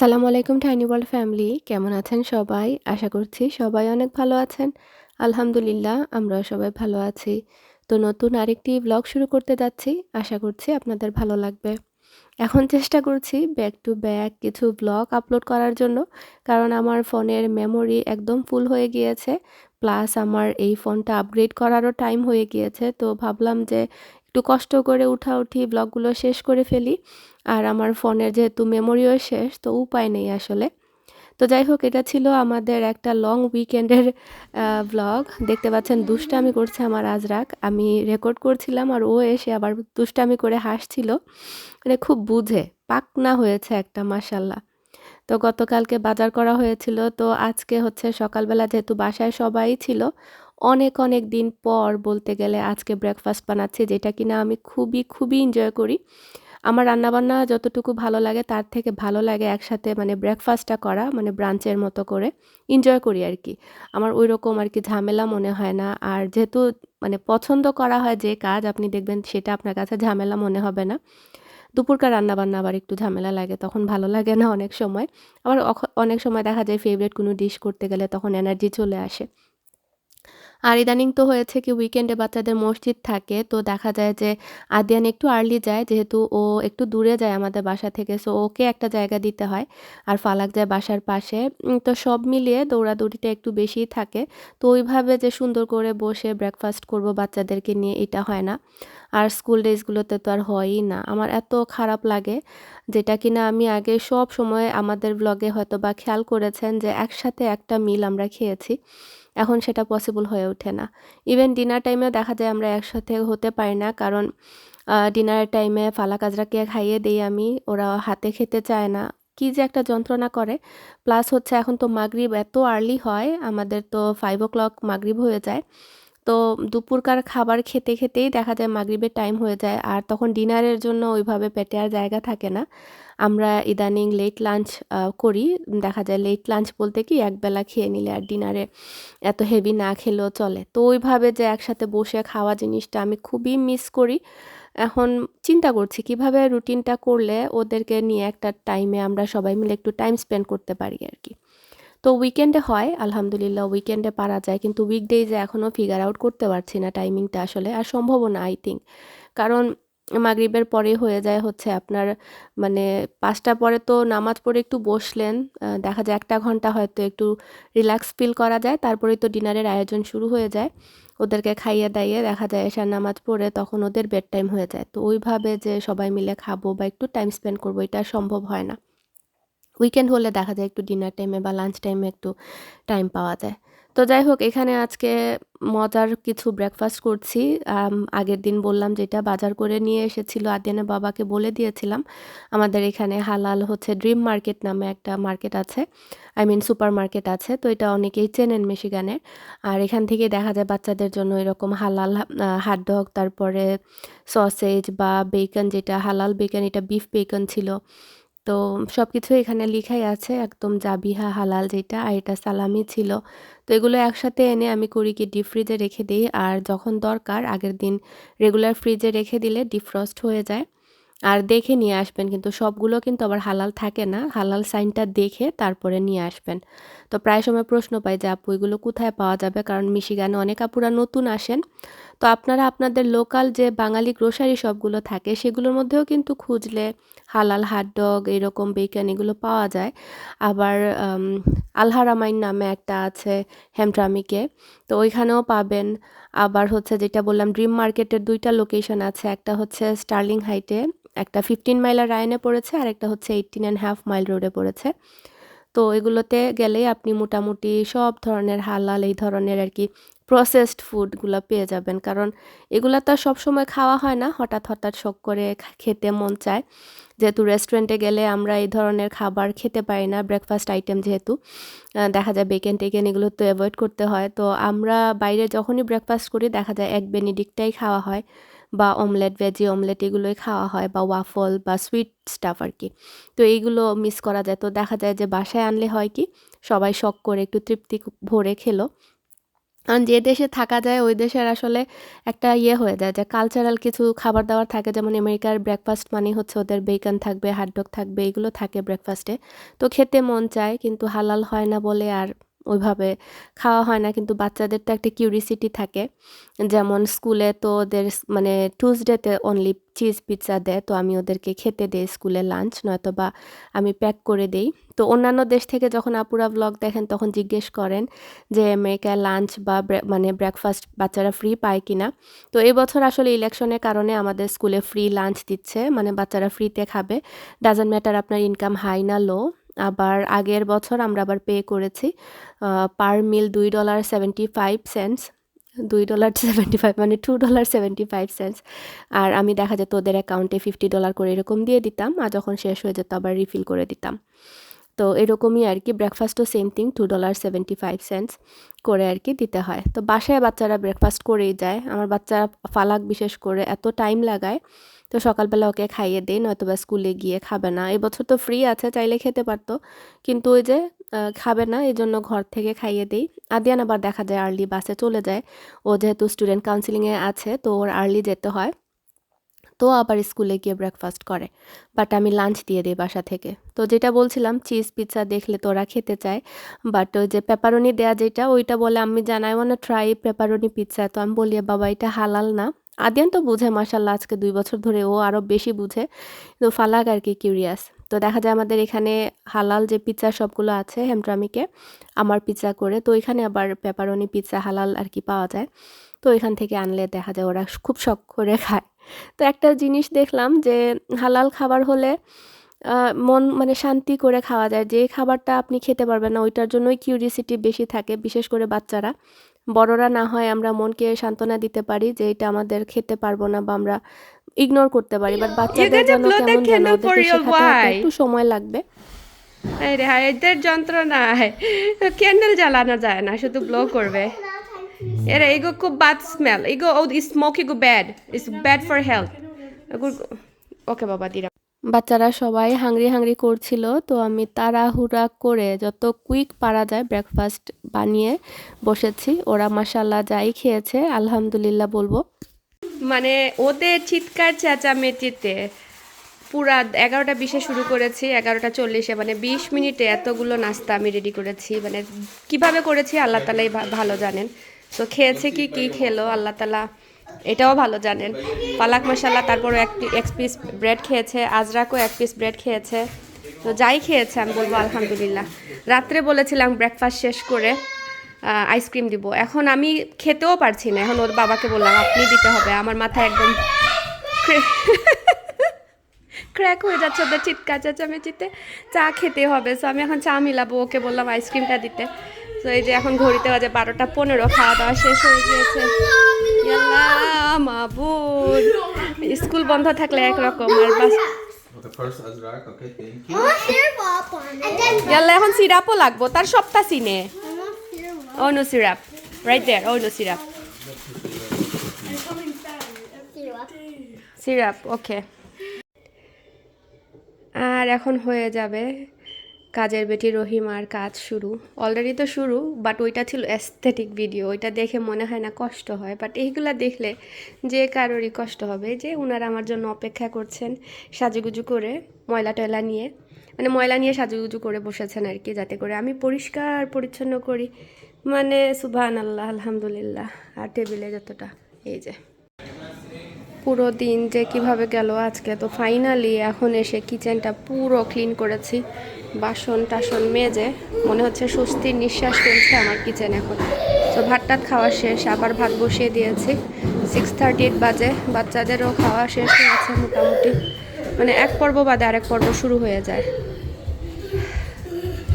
আসসালামু আলাইকুম tiny world family কেমন আছেন সবাই? আশা করছি সবাই অনেক ভালো আছেন। আলহামদুলিল্লাহ, আমরাও সবাই ভালো আছি। তো নতুন আরেকটি ব্লগ শুরু করতে যাচ্ছি। আশা করছি আপনাদের ভালো লাগবে। এখন চেষ্টা করছি ব্যাক টু ব্যাক কিছু ব্লগ আপলোড করার জন্য। কারণ আমার ফোনের মেমোরি একদম ফুল হয়ে গিয়েছে। প্লাস আমার এই ফোনটা আপগ্রেড করারও টাইম হয়ে গিয়েছে। তো ভাবলাম যে একটু কষ্ট করে উঠা উঠি ব্লগগুলো শেষ করে ফেলি। আর আমার ফোনের যেহেতু মেমোরিও শেষ, তো উপায় নেই আসলে। তো যাই হোক, এটা ছিল আমাদের একটা লং উইকেন্ডের ব্লগ দেখতে পাচ্ছেন, দুষ্টামি করছে আমার আজরাক। আমি রেকর্ড করছিলাম আর ও এসে আবার দুষ্টামি করে হাসছিল। মানে খুব বুঝে, পাকনা হয়েছে একটা মাসাল্লাহ তো গতকালকে বাজার করা হয়েছিল। তো আজকে হচ্ছে সকালবেলা যেহেতু বাসায় সবাই ছিল অনেক অনেক দিন পর বলতে গেলে আজকে ব্রেকফাস্ট বানাচ্ছি, যেটা কিনা আমি খুবই খুবই এনজয় করি। আমার রান্নাবান্না যতটুকু ভালো লাগে তার থেকে ভালো লাগে একসাথে মানে ব্রেকফাস্টটা করা মানে ব্রাঞ্চের মতো করে এনজয় করি আর কি। আমার ওই রকম আর কি ঝামেলা মনে হয় না। আর যেহেতু মানে পছন্দ করা হয় যে কাজ, আপনি দেখবেন সেটা আপনার কাছে ঝামেলা মনে হবে না। দুপুরকার রান্নাবান্না আবার একটু ঝামেলা লাগে, তখন ভালো লাগে না অনেক সময়। আবার অনেক সময় দেখা যায় ফেভারিট কোনো ডিশ করতে গেলে তখন এনার্জি চলে আসে। আর ইদানিং তো হয়েছে কি উইকেন্ডে বাচ্চাদের মসজিদ থাকে, তো দেখা যায় যে আদিয়ান একটু আর্লি যায়, যেহেতু ও একটু দূরে যায় আমাদের বাসা থেকে সো ওকে একটা জায়গা দিতে হয় আর ফালাক যায় বাসার পাশে। তো সব মিলিয়ে দৌড়াদৌড়িটা একটু বেশিই থাকে, তো ওইভাবে যে সুন্দর করে বসে ব্রেকফাস্ট করব বাচ্চাদেরকে নিয়ে এটা হয় না। আর স্কুল ডেজগুলোতে তো আর হয়ই না। আমার এত খারাপ লাগে যেটা কিনা আমি আগে সব সময় আমাদের ব্লগে হয়তো বা খেয়াল করেছেন যে একসাথে একটা মিল আমরা খেয়েছি। এখন সেটা পসিবল হয়ে ওঠে না। ইভেন ডিনার টাইমেও দেখা যায় আমরা একসাথে হতে পারি না, কারণ ডিনারের টাইমে ফালা কাজরাকে খাইয়ে দিই আমি, ওরা হাতে খেতে চায় না। কি যে একটা যন্ত্রণা করে। প্লাস হচ্ছে এখন তো মাগরিব এত আর্লি হয়, আমাদের তো ফাইভ ও ক্লক মাগরিব হয়ে যায়। তো দুপুরকার খাবার খেতে খেতেই দেখা যায় মাগরিবের টাইম হয়ে যায়। আর তখন ডিনারের জন্য ওইভাবে পেটে আর জায়গা থাকে না। আমরা ইদানিং লেট লাঞ্চ করি। দেখা যায় লেট লাঞ্চ বলতে কি, একবেলা খেয়ে নিলে আর ডিনারে এত হেভি না খেলেও চলে। তো ওইভাবে যে একসাথে বসে খাওয়া জিনিসটা আমি খুবই মিস করি। এখন চিন্তা করছি কীভাবে রুটিনটা করলে ওদেরকে নিয়ে একটা টাইমে আমরা সবাই মিলে একটু টাইম স্পেন্ড করতে পারি আর কি। তো উইকেন্ডে হয়, আলহামদুলিল্লাহ উইকেন্ডে পারা যায়। কিন্তু উইকডেজে এখনও ফিগার আউট করতে পারছি না টাইমিংটা আসলে, আর সম্ভবও না আই থিঙ্ক কারণ মাগরিবের পরে হয়ে যায় হচ্ছে আপনার মানে পাঁচটা পরে তো নামাজ পড়ে একটু বসলেন দেখা যায় একটা ঘণ্টা হয়তো একটু রিল্যাক্স ফিল করা যায় তারপরে তো ডিনারের আয়োজন শুরু হয়ে যায়। ওদেরকে খাইয়ে দাইয়ে দেখা যায় এসার নামাজ পড়ে তখন ওদের বেড টাইম হয়ে যায়। তো ওইভাবে যে সবাই মিলে খাব বা একটু টাইম স্পেন্ড করব, এটা সম্ভব হয় না। উইকেন্ড হলে দেখা যায় একটু ডিনার টাইমে বা লাঞ্চ টাইমে একটু টাইম পাওয়া যায়। তো যাই হোক, এখানে আজকে মজার কিছু ব্রেকফাস্ট করছি। আগের দিন বললাম যেটা বাজার করে নিয়ে এসেছিল, আদিয়ানের বাবাকে বলে দিয়েছিলাম। আমাদের এখানে হালাল হচ্ছে ড্রিম মার্কেট নামে একটা মার্কেট আছে আই মিন সুপার মার্কেট আছে, তো এটা অনেকেই চেনেন মেশিগানের। আর এখান থেকে দেখা যায় বাচ্চাদের জন্য এরকম হালাল হাটডগ তারপরে সসেজ বা বেকন যেটা হালাল বেকন এটা বিফ বেকন ছিল। তো সব কিছু এখানে লিখাই আছে, একদম জাবিহা, হালাল যেটা, আর এটা সালামি ছিল। তো এগুলো একসাথে এনে আমি করি কি ডিপ ফ্রিজে রেখে দিই, আর যখন দরকার আগের দিন রেগুলার ফ্রিজে রেখে দিলে ডিফ্রস্ট হয়ে যায়। আর দেখে নিয়ে আসবেন কিন্তু সবগুলো কিন্তু আবার হালাল থাকে না, হালাল সাইনটা দেখে তারপরে নিয়ে আসবেন। তো প্রায় সময় প্রশ্ন পাই যে, আপু, এগুলো কোথায় পাওয়া যাবে? কারণ মিশিগানে অনেক আপুরা নতুন আসেন। তো আপনারা আপনাদের লোকাল যে বাঙালি গ্রোসারি শপগুলো থাকে, সেগুলোর মধ্যেও কিন্তু খুঁজলে হালাল হাটডগ এরকম বেকেন এগুলো পাওয়া যায়। আবার আলহারামাইন নামে একটা আছে হেমট্রামিকে, তো ওইখানেও পাবেন। আবার হচ্ছে যেটা বললাম ড্রিম মার্কেটের দুইটা লোকেশন আছে, একটা হচ্ছে স্টার্লিং হাইটে একটা ফিফটিন মাইলের রায়নে পড়েছে, আর একটা হচ্ছে এইটিন অ্যান্ড হাফ মাইল রোডে পড়েছে। তো এগুলোতে গেলেই আপনি মোটামুটি সব ধরনের হালাল, এই ধরনের আর কি প্রসেসড ফুডগুলো পেয়ে যাবেন। কারণ এগুলো তো সবসময় খাওয়া হয় না। হঠাৎ হঠাৎ শখ করে খেতে মন চায়। যেহেতু রেস্টুরেন্টে গেলে আমরা এই ধরনের খাবার খেতে পারি না ব্রেকফাস্ট আইটেম যেহেতু দেখা যায় বেকেন টেকেন এগুলো তো অ্যাভয়েড করতে হয়। তো আমরা বাইরে যখনই ব্রেকফাস্ট করি, দেখা যায় এক বেনিডিকটাই খাওয়া হয় বা অমলেট ভেজি অমলেট এগুলোই খাওয়া হয় বা ওয়াফল বা সুইট স্টাফ আর কি তো এইগুলো মিস করা যায়। তো দেখা যায় যে বাসায় আনলে হয় কি, সবাই শখ করে একটু তৃপ্তি ভরে খেলো। কারণ যে দেশে থাকা যায়, ওই দেশের আসলে একটা ইয়ে হয়ে যায় যে কালচারাল কিছু খাবার দাবার থাকে, যেমন আমেরিকার ব্রেকফাস্ট মানে হচ্ছে ওদের বেকন থাকবে হাটডগ থাকবে, এগুলো থাকে ব্রেকফাস্টে তো খেতে মন চায়, কিন্তু হালাল হয় না বলে আর ওইভাবে খাওয়া হয় না। কিন্তু বাচ্চাদের তো একটা কিউরিসিটি থাকে। যেমন স্কুলে তো ওদের মানে টুসডেতে অনলি চিজ পিৎজা দেয়। তো আমি ওদেরকে খেতে দেই স্কুলে লাঞ্চ নয়তো বা আমি প্যাক করে দেই। তো অন্যান্য দেশ থেকে যখন আপুরা ব্লগ দেখেন, তখন জিজ্ঞেস করেন যে আমেরিকায় লাঞ্চ বা মানে ব্রেকফাস্ট বাচ্চারা ফ্রি পায় কি না তো এই বছর আসলে ইলেকশনের কারণে আমাদের স্কুলে ফ্রি লাঞ্চ দিচ্ছে। মানে বাচ্চারা ফ্রিতে খাবে। ডাজন্ট ম্যাটার আপনার ইনকাম হাই না লো আবার আগের বছর আমরা আবার পে করেছি পার মিল দুই ডলার সেভেন্টি ফাইভ সেন্টস দুই ডলার সেভেন্টি ফাইভ মানে two dollar seventy five cents আর আমি দেখা যেত ওদের অ্যাকাউন্টে ফিফটি ডলার করে এরকম দিয়ে দিতাম, আর যখন শেষ হয়ে যেত আবার রিফিল করে দিতাম। তো এরকমই আর কি ব্রেকফাস্টও same thing two dollar seventy five cents করে আর কি দিতে হয়। তো বাসায় বাচ্চারা ব্রেকফাস্ট করেই যায়। আমার বাচ্চা ফালাক বিশেষ করে এত টাইম লাগায় তো সকালবেলা ওকে খাইয়ে দিই নয়তো বা স্কুলে গিয়ে খাবে না। এবছর তো ফ্রি আছে, চাইলে খেতে পারতো। কিন্তু ওই যে খাবে না এই জন্য ঘর থেকে খাইয়ে দিই। আদিয়ান আবার দেখা যায় আর্লি বাসে চলে যায়। ও যেহেতু স্টুডেন্ট কাউন্সিলিংয়ে আছে, তো ওর আর্লি যেতে হয়। তো আবার স্কুলে গিয়ে ব্রেকফাস্ট করে। বাট আমি লাঞ্চ দিয়ে দিই বাসা থেকে। তো যেটা বলছিলাম চিজ পিৎজা দেখলে তো ওরা খেতে চায়। বাট ওই যে পেপারনি দেয়া যেটা, ওইটা বলে আমি জানাই মানে ট্রাই পেপারনি পিৎজা তো আমি বলি বাবা, এটা হালাল না। আদিয়ান তো বুঝে মার্শাল্লাহ আজকে দুই বছর ধরে ও আরও বেশি বুঝে। তো ফালাক আর কি কিউরিয়াস তো দেখা যায় আমাদের এখানে হালাল যে পিৎজা সবগুলো আছে হেমট্রামিকে আমার পিৎজা করে, তো এখানে আবার পেপারনি পিৎজা হালাল আর কি পাওয়া যায়। তো এখান থেকে আনলে দেখা যায় ওরা খুব শখ করে খায়। তো একটা জিনিস দেখলাম যে হালাল খাবার হলে মন মানে শান্তি করে খাওয়া যায়। যে খাবারটা আপনি খেতে পারবেন না, ওইটার জন্যই কিউরিসিটি বেশি থাকে, বিশেষ করে বাচ্চারা। বড়রা না হয় আমরা মনকে সান্ত্বনা দিতে পারি যে এটা আমাদের খেতে পারব না বা আমরা ইগনোর করতে পারি। বাট বাচ্চাদের জন্য কেমন যেন ওদেরকে শেখাতে একটু সময় লাগবে। আরে হায় এদের যন্ত্রণায় ক্যান্ডেল জ্বালানো যায় না শুধু ব্লো করবে। এরা এগো খুব বাদ স্মেল এগো ও স্মোক এগো bad it's bad for health okay বাবা দিরা। বাচ্চারা সবাই হাংরি হাংরি করছিল, তো আমি তাড়াহুড়া করে যত কুইক পারা যায় ব্রেকফাস্ট বানিয়ে বসেছি। ওরা মাসাল্লাহ যাই খেয়েছে, আলহামদুলিল্লাহ বলব। মানে ওদের চিৎকার চেঁচামেচিতে পুরা এগারোটা বিশে শুরু করেছি, এগারোটা চল্লিশে মানে বিশ মিনিটে এতগুলো নাস্তা আমি রেডি করেছি। মানে কীভাবে করেছি, আল্লাহ তালাই ভালো জানেন। তো খেয়েছে কি কি খেলো, আল্লাহ তালা এটাও ভালো জানেন। পালাক মশালা তারপর এক এক পিস ব্রেড খেয়েছে, আজরাকও এক পিস ব্রেড খেয়েছে। তো যাই খেয়েছে, আমি বলব আলহামদুলিল্লাহ। রাত্রে বলেছিলাম ব্রেকফাস্ট শেষ করে আইসক্রিম দিব। এখন আমি খেতেও পারছি না। এখন ওর বাবাকে বললাম, আপনি দিতে হবে। আমার মাথায় একদম ক্র্যাক হয়ে যাচ্ছে ওদের চিৎকার, চেঁচামেচিতে। চা খেতে হবে। সো আমি এখন চা মিলাবো, ওকে বললাম আইসক্রিমটা দিতে। তো এই যে এখন ঘড়িতে বাজে বারোটা পনেরো খাওয়া দাওয়া শেষ হয়ে গিয়েছে। মাবুদ। স্কুল বন্ধ থাকলে একরকম আর বাস ইয়াল্লা এখন সিরাপও লাগবো তার সপ্তাহ সিনে অনু সিরাপ রাইট দেয়ার অনু সিরাপ। সিরাপ। ওকে আর এখন হয়ে যাবে কাজের বেটি রহিমার কাজ শুরু। অলরেডি তো শুরু বাট ওইটা ছিল অ্যাস্থেটিক ভিডিও ওইটা দেখে মনে হয় না কষ্ট হয় বাট এইগুলা দেখলে যে কারোরই কষ্ট হবে, যে ওনারা আমার জন্য অপেক্ষা করছেন সাজুগুজু করে ময়লা টয়লা নিয়ে। মানে ময়লা নিয়ে সাজুগুজু করে বসেছেন আর কি, যাতে করে আমি পরিষ্কার, পরিচ্ছন্ন করি। মানে সুবাহান আল্লাহ আলহামদুলিল্লাহ। আর টেবিলে যতটা, এই যে। পুরো দিন যে কীভাবে গেল আজকে, তো ফাইনালি এখন এসে কিচেনটা পুরো ক্লিন করেছি। বাসন টাসন মেজে মনে হচ্ছে স্বস্তির নিঃশ্বাস ফেলছে আমার কিচেন এখন। তো ভাত টাত খাওয়া শেষ, আবার ভাত বসিয়ে দিয়েছি। সিক্স থার্টি এইট বাজে, বাচ্চাদেরও খাওয়া শেষ হয়ে হয়েছে মোটামুটি। মানে এক পর্ব বাদে আরেক পর্ব শুরু হয়ে যায়।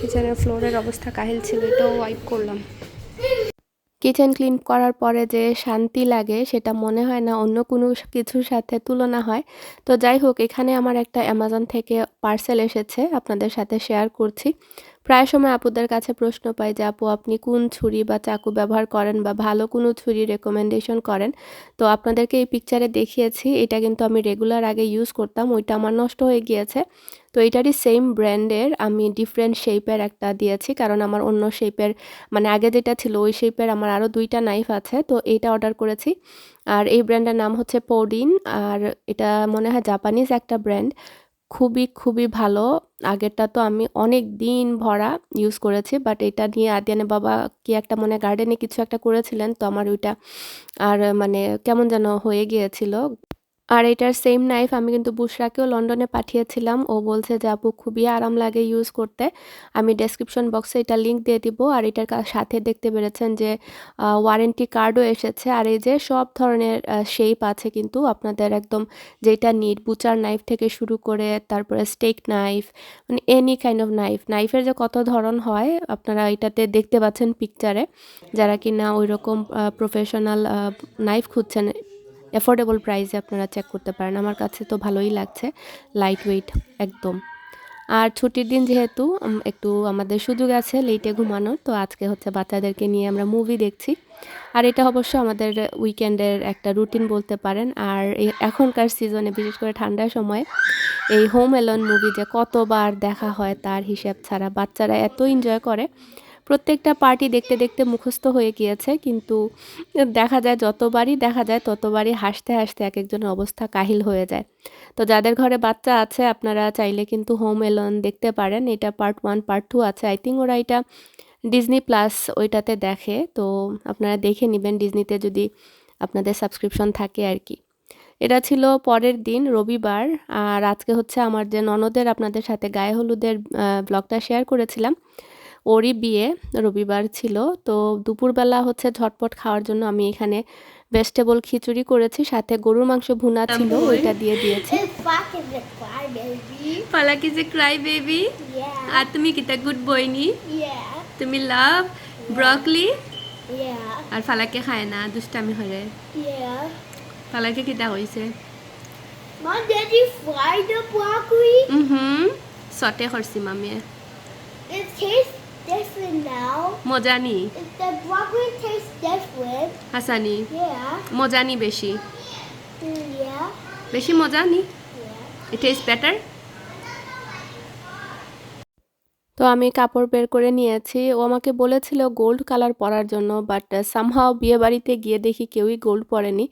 কিচেনের ফ্লোরের অবস্থা কাহিল ছিল, এটাও ওয়াইপ করলাম। কিচেন ক্লিন করার পরে যে শান্তি লাগে, সেটা মনে হয় না অন্য কোনো কিছুর সাথে তুলনা হয়। তো যাই হোক, এখানে আমার একটা অ্যামাজন থেকে পার্সেল এসেছে, আপনাদের সাথে শেয়ার করছি। প্রায় সময় আপুদের কাছে প্রশ্ন পাই যে, আপু, আপনি কোন ছুরি বা চাকু ব্যবহার করেন বা ভালো কোনো ছুরি রেকমেন্ডেশন করেন? তো আপনাদেরকে এই পিকচারে দেখিয়েছি। এটা কিন্তু আমি রেগুলার আগে ইউজ করতাম, ওইটা আমার নষ্ট হয়ে গিয়েছে। তো এটারই সেম ব্র্যান্ডের আমি ডিফারেন্ট শেপের একটা দিয়েছি, কারণ আমার অন্য শেপের মানে আগে যেটা ছিল ওই শেপের আমার আরও দুইটা নাইফ আছে। তো এইটা অর্ডার করেছি। আর এই ব্র্যান্ডের নাম হচ্ছে পৌডিন আর এটা মনে হয় জাপানিজ একটা ব্র্যান্ড খুবই, খুবই ভালো। আগেরটা তো আমি অনেক দিন ভরা ইউজ করেছি। বাট এটা নিয়ে আদিয়ানে বাবা কি একটা মনে গার্ডেনে কিছু একটা করেছিলেন। তো আমার ওইটা আর মানে কেমন যেন হয়ে গিয়েছিল। আর এটার সেম নাইফ আমি কিন্তু বুশরাকেও লন্ডনে পাঠিয়েছিলাম। ও বলছে যে, "আপু খুবই আরাম লাগে ইউজ করতে।" আমি ডেসক্রিপশন বক্সে এটা লিঙ্ক দিয়ে দিব। আর এটার সাথে দেখতে পেরেছেন যে ওয়ারেন্টি কার্ডও এসেছে। আর এই যে সব ধরনের শেপ আছে কিন্তু আপনাদের একদম যেটা নিড বুচার নাইফ থেকে শুরু করে তারপরে স্টেক নাইফ মানে এনি কাইন্ড অফ নাইফ। নাইফের যে কত ধরন হয় আপনারা এটাতে দেখতে পাচ্ছেন পিকচারে। যারা কিনা ওই রকম প্রফেশনাল নাইফ খুঁজছেন অ্যাফোর্ডেবল প্রাইসে আপনারা চেক করতে পারেন। আমার কাছে তো ভালোই লাগছে। লাইট ওয়েট একদম। আর ছুটির দিন যেহেতু একটু আমাদের সুযোগ আছে লেটে ঘুমানোর। তো আজকে হচ্ছে বাচ্চাদেরকে নিয়ে আমরা মুভি দেখছি। আর এটা অবশ্য আমাদের উইকেন্ডের একটা রুটিন বলতে পারেন। আর এখনকার সিজনে বিশেষ করে ঠান্ডার সময়, এই হোম অ্যালোন মুভি যে কতবার দেখা হয় তার হিসেব ছাড়া। বাচ্চারা এত এনজয় করে। প্রত্যেকটা পার্টি দেখতে, দেখতে মুখস্থ হয়ে গিয়েছে। কিন্তু দেখা যায় যতবারই দেখা যায় ততবারই হাসতে, হাসতে একেকজনের অবস্থা কাহিল হয়ে যায়। তো যাদের ঘরে বাচ্চা আছে আপনারা চাইলে কিন্তু হোম এলোন দেখতে পারেন। এটা পার্ট ওয়ান পার্ট টু আছে। আই থিঙ্ক ওরা এটা ডিজনি প্লাস ওইটাতে দেখে। তো আপনারা দেখে নিবেন ডিজনিতে যদি আপনাদের সাবস্ক্রিপশন থাকে আর কি এটা ছিল পরের দিন রবিবার। আর আজকে হচ্ছে আমার যে ননদের আপনাদের সাথে গায়ে হলুদের ব্লগটা শেয়ার করেছিলাম। ওরই বিয়ে রবিবার ছিল। তো দুপুরবেলা হচ্ছে ঝটপট খাওয়ার জন্য আমি এখানে ভেজিটেবল খিচুড়ি করেছি। সাথে গরুর মাংস ভুনা ছিল ওইটা দিয়ে দিয়েছি। ইজ এ ক্রাই বেবি আর তুমি কিতা গুড বয় নি Yeah. তুমি লাভ ব্রকলি আর ফালাকে খায় না দুষ্টামি হরে Yeah. ফালাকে কিতা the broccoli? হুম সটে করছি মামিয়ে It tastes different now. Mojani. the broccoli tastes different. Hasani. Yeah. Mojani beshi. Yeah. Beshi Mm, Yeah. It tastes better? Yeah. It is better তো আমি কাপড় বের করে নিয়েছি। ও আমাকে বলেছিল গোল্ড কালার পরার জন্য। বাট সামহাউ বিয়েবাড়িতে গিয়ে দেখি কেউই গোল্ড পরেনি।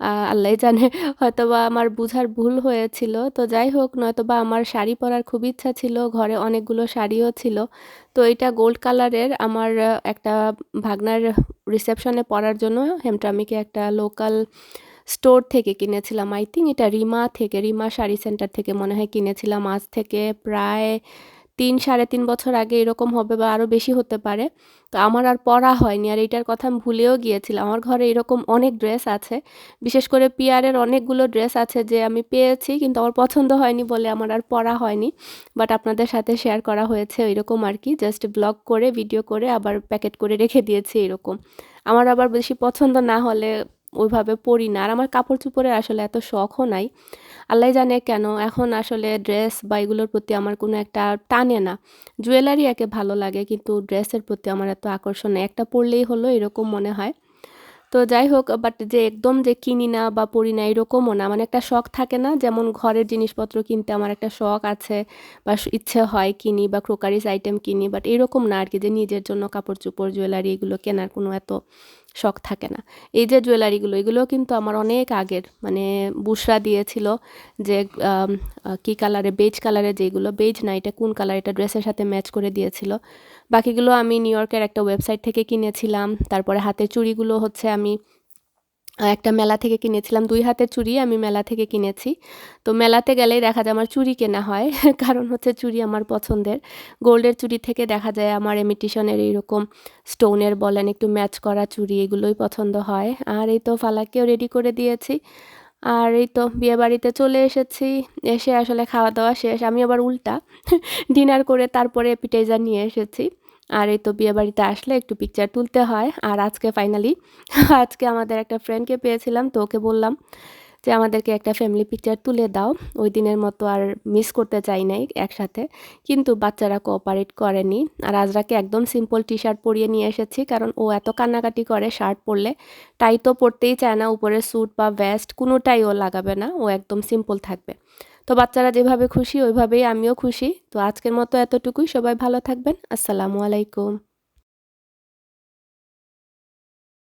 আ আল্লাহই জানে হয়তোবা আমার বুঝার ভুল হয়েছিল। তো যাই হোক নয়তোবা আমার শাড়ি পরার খুব ইচ্ছা ছিল। ঘরে অনেকগুলো শাড়িও ছিল। তো এটা গোল্ড কালারের আমার একটা ভাগনার রিসেপশনে পরার জন্য হেমটামিকে একটা লোকাল স্টোর থেকে কিনেছিলাম। আই থিঙ্ক এটা রিমা থেকে, রিমা শাড়ি সেন্টার থেকে মনে হয় কিনেছিলাম। আজ থেকে প্রায় ৩ সাড়ে তিন বছর আগে এরকম হবে বা আরও বেশি হতে পারে। তো আমার আর পরা হয়নি। আর এইটার কথা আমি ভুলেও গিয়েছিলাম। আমার ঘরে এরকম অনেক ড্রেস আছে। বিশেষ করে পিয়ারের অনেকগুলো ড্রেস আছে যে আমি পেয়েছি কিন্তু আমার পছন্দ হয়নি বলে আমার আর পরা হয়নি। বাট আপনাদের সাথে শেয়ার করা হয়েছে এরকম আর কি জাস্ট ব্লগ করে, ভিডিও করে আবার প্যাকেট করে রেখে দিয়েছি এরকম। আমার আবার বেশি পছন্দ না হলে ওইভাবে পড়ি না। আর আমার কাপড়-চোপড়ের আসলে এত শখও নাই। আল্লাহই জানে কেন এখন আসলে ড্রেস বা এগুলোর প্রতি আমার কোনো একটা টানে না। জুয়েলারি একে ভালো লাগে কিন্তু ড্রেসের প্রতি আমার এত আকর্ষণ নেই। একটা পড়লেই হলো এরকম মনে হয়। তো যাই হোক বাট যে একদম যে কিনি না বা পড়ি না এরকমও না। মানে একটা শখ থাকে না? যেমন ঘরের জিনিসপত্র কিনতে আমার একটা শখ আছে বা ইচ্ছে হয় কিনি বা ক্রোকারিস আইটেম কিনি। বাট এরকম না আর কি যে নিজের জন্য কাপড়-চোপড়, জুয়েলারি এগুলো কেনার কোনো এত শখ থাকে না। এই যে জুয়েলারিগুলো এগুলো কিন্তু আমার অনেক আগের। মানে বুসরা দিয়েছিল যে কি কালারে, বেজ কালারে যেগুলো, বেজ না, এটা কোন কালার, এটা ড্রেসের সাথে ম্যাচ করে দিয়েছিল। বাকিগুলো আমি নিউ ইয়র্কের একটা ওয়েবসাইট থেকে কিনেছিলাম। তারপরে হাতের চুড়িগুলো হচ্ছে আমি একটা মেলা থেকে কিনেছিলাম। দুই হাতের চুড়ি আমি মেলা থেকে কিনেছি। তো মেলাতে গেলেই দেখা যায় আমার চুড়ি কেনা হয়। কারণ হচ্ছে চুড়ি আমার পছন্দের। গোল্ডের চুড়ি থেকে দেখা যায় আমার ইমিটেশনের এইরকম স্টোনের বলেন, একটু ম্যাচ করা চুড়ি, এগুলোই পছন্দ হয়। আর এই তো ফালাককেও রেডি করে দিয়েছি। আর এই তো বিয়েবাড়িতে চলে এসেছি। এসে আসলে খাওয়া-দাওয়া শেষ। আমি আবার উল্টা ডিনার করে তারপরে অ্যাপিটাইজার নিয়ে এসেছি। আর এই তো বিয়েবাড়িতে আসলে একটু পিকচার তুলতে হয়। আর আজকে ফাইনালি আজকে আমাদের একটা ফ্রেন্ডকে পেয়েছিলাম, তো ওকে বললাম যে আমাদেরকে একটা ফ্যামিলি পিকচার তুলে দাও। ওই দিনের মতো আর মিস করতে চাই নাই একসাথে, কিন্তু বাচ্চারা কোঅপারেট করেনি। আর আজরাকে একদম সিম্পল টি শার্ট পরিয়ে নিয়ে এসেছি, কারণ ও এত কান্নাকাটি করে শার্ট পরলে টাই তো পরতেই চায় না। উপরে স্যুট বা ভেস্ট কোনোটাই ও লাগাবে না, ও একদম সিম্পল থাকবে। তো বাচ্চারা যেভাবে খুশি, ওইভাবেই আমিও খুশি। তো আজকের মতো এতটুকুই। সবাই ভালো থাকবেন। আসসালামু আলাইকুম।